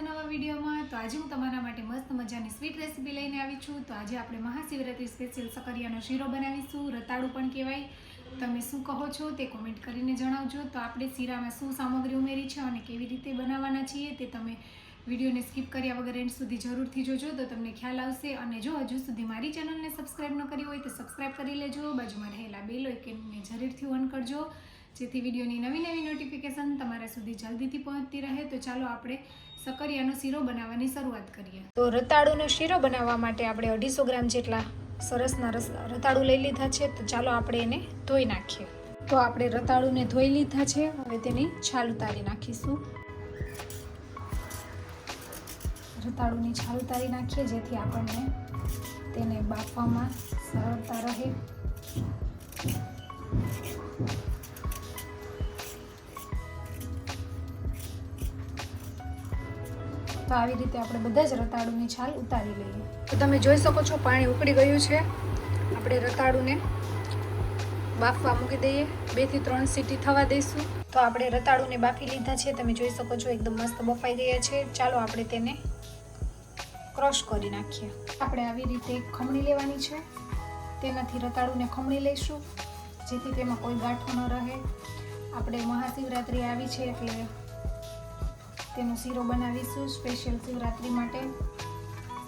આજના નવા વિડીયોમાં. તો આજે હું તમારા માટે મસ્ત મજાની સ્વીટ રેસીપી લઈને આવી છું. તો આજે આપણે મહાશિવરાત્રિ સ્પેશિયલ સકરિયાનો શીરો બનાવીશું. રતાળું પણ કહેવાય. તમે શું કહો છો તે કોમેન્ટ કરીને જણાવજો. તો આપણે શીરામાં શું સામગ્રી ઉમેરી છે અને કેવી રીતે બનાવવાના છીએ તે તમે વિડીયોને સ્કીપ કર્યા વગર એન્ડ સુધી જરૂરથી જોજો. તો તમને ખ્યાલ આવશે. અને જો હજુ સુધી મારી ચેનલને સબસ્ક્રાઇબ ન કરી હોય તો સબસ્ક્રાઇબ કરી લેજો. બાજુમાં રહેલા બેલ આઇકનને જરૂરથી ઓન કરજો. જેથી વિડીયોની નવી નવી નોટિફિકેશન તમારા સુધી જલ્દીથી પહોંચતી રહે. તો ચાલો આપણે સકરિયાનો શીરો બનાવવાની શરૂઆત કરીએ. તો રતાળુનો શીરો બનાવવા માટે આપણે અઢીસો ગ્રામ જેટલા સરસના રસ રતાળુ લઈ લીધા છે. તો ચાલો આપણે એને ધોઈ નાખીએ. તો આપણે રતાળુને ધોઈ લીધા છે. હવે તેની છાલ ઉતારી નાખીશું. રતાળુની છાલ ઉતારી નાખીએ જેથી આપણને તેને બાફવામાં સરળતા રહે. તો આવી રીતે આપણે બધા જ રતાળુની છાલ ઉતારી લઈએ. તો તમે જોઈ શકો છો પાણી ઉકળી ગયું છે. આપણે રતાળુને બાફવા મૂકી દઈએ. બેથી ત્રણ સીટી થવા દઈશું. તો આપણે રતાળુને બાફી લીધા છે. તમે જોઈ શકો છો એકદમ મસ્ત બફાઈ ગયા છે. ચાલો આપણે તેને ક્રશ કરી નાખીએ. આપણે આવી રીતે ખમણી લેવાની છે. તેનાથી રતાળુને ખમણી લઈશું. જેથી તેમાં કોઈ ગાંઠો ન રહે. આપણે મહાશિવરાત્રિ આવી છે એટલે તેનો શીરો બનાવીશું સ્પેશિયલ શિવરાત્રિ માટે.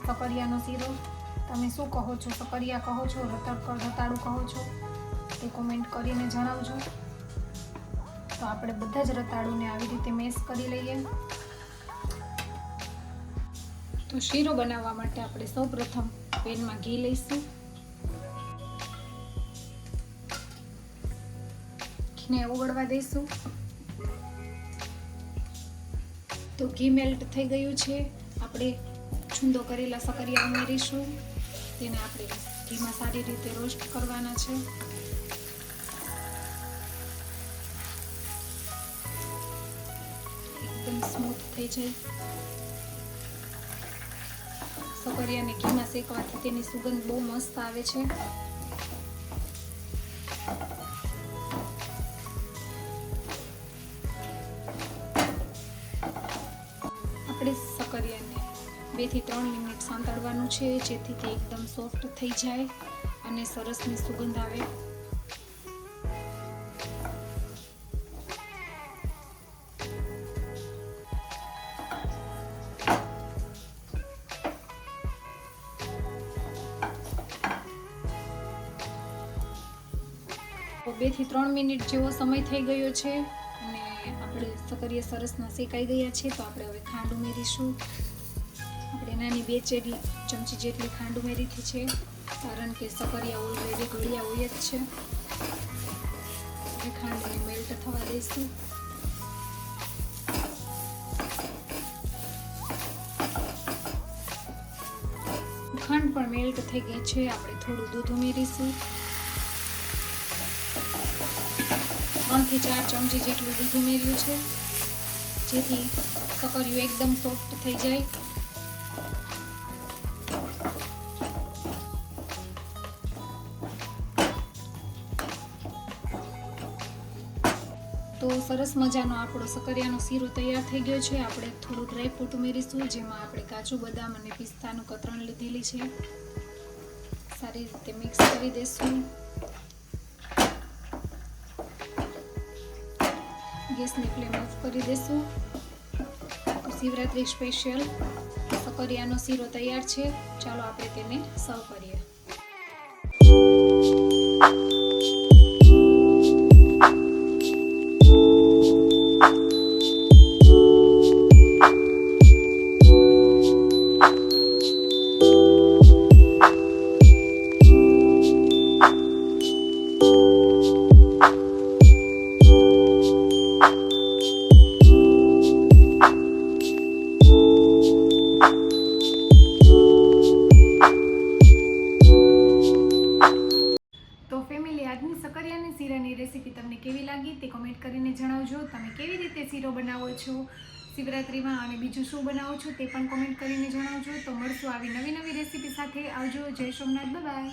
સકરિયાનો શીરો. તમે શું કહો છો? સકરિયા કહો છો? રતડ રતાળું કહો છો? તે કોમેન્ટ કરીને જણાવજો. તો આપણે બધા જ રતાળુને આવી રીતે મેસ કરી લઈએ. તો શીરો બનાવવા માટે આપણે સૌપ્રથમ પેનમાં ઘી લઈશું. ઘીને ઓગળવા દઈશું. તો ઘી મેલ્ટ થઈ ગયું છે. આપણે છૂંદો કરેલા સકરિયા ઉમેરીશું. તેને આપણે ઘીમાં સારી રીતે રોસ્ટ કરવાના છે. એકદમ સ્મૂથ થઈ જાય. સકરિયાને ઘીમાં શેકવાથી તેની સુગંધ બહુ મસ્ત આવે છે. આપણે સકરિયાને બેથી ત્રણ મિનિટ સાંતળવાનું છે, જેથી તે એકદમ સોફ્ટ થઈ જાય અને સરસની સુગંધ આવે. બેથી ત્રણ મિનિટ જેવો સમય થઈ ગયો છે. અને સરસ શેકાઈ ગયા છે તો આપણે હવે ખાંડ ઉમેરીશું. આપણે નાની બે ચેડી ચમચી જેટલી ખાંડ ઉમેરીથી છે. કારણ કે સકરિયા ઓલરેડી ગળ્યા હોય જ છે. ખાંડને મેલ્ટ થવા દઈશું. ખાંડ પણ મેલ્ટ થઈ ગઈ છે, આપણે થોડું દૂધ ઉમેરીશું. ત્રણથી ચાર ચમચી જેટલું દૂધ ઉમેર્યું છે. જેથી કકરિયું એકદમ સોફ્ટ થઈ જાય. તો સરસ મજાનો આપણો સકરિયાનો શીરો તૈયાર થઈ ગયો છે. આપણે થોડું ડ્રાયફ્રૂટ ઉમેરીશું, જેમાં આપણે કાજુ, બદામ અને પિસ્તાનું કતરણ લીધેલી છે. સારી રીતે મિક્સ કરી દઈશું ગેસની ફ્લેમ ઓફ કરી દેશું. શિવરાત્રી સ્પેશિયલ સકરિયાનો શીરો તૈયાર છે. ચાલો આપણે તેને સર્વ કરીએ. કરીને તમે કેવી રીતે શીરો બનાવો છો? શિવરાત્રિમાં અને બીજું શું બનાવો છો તે પણ કોમેન્ટ કરીને જણાવજો. તો મળશું આવી નવી નવી રેસીપી સાથે. આવજો. જય સોમનાથ. બાય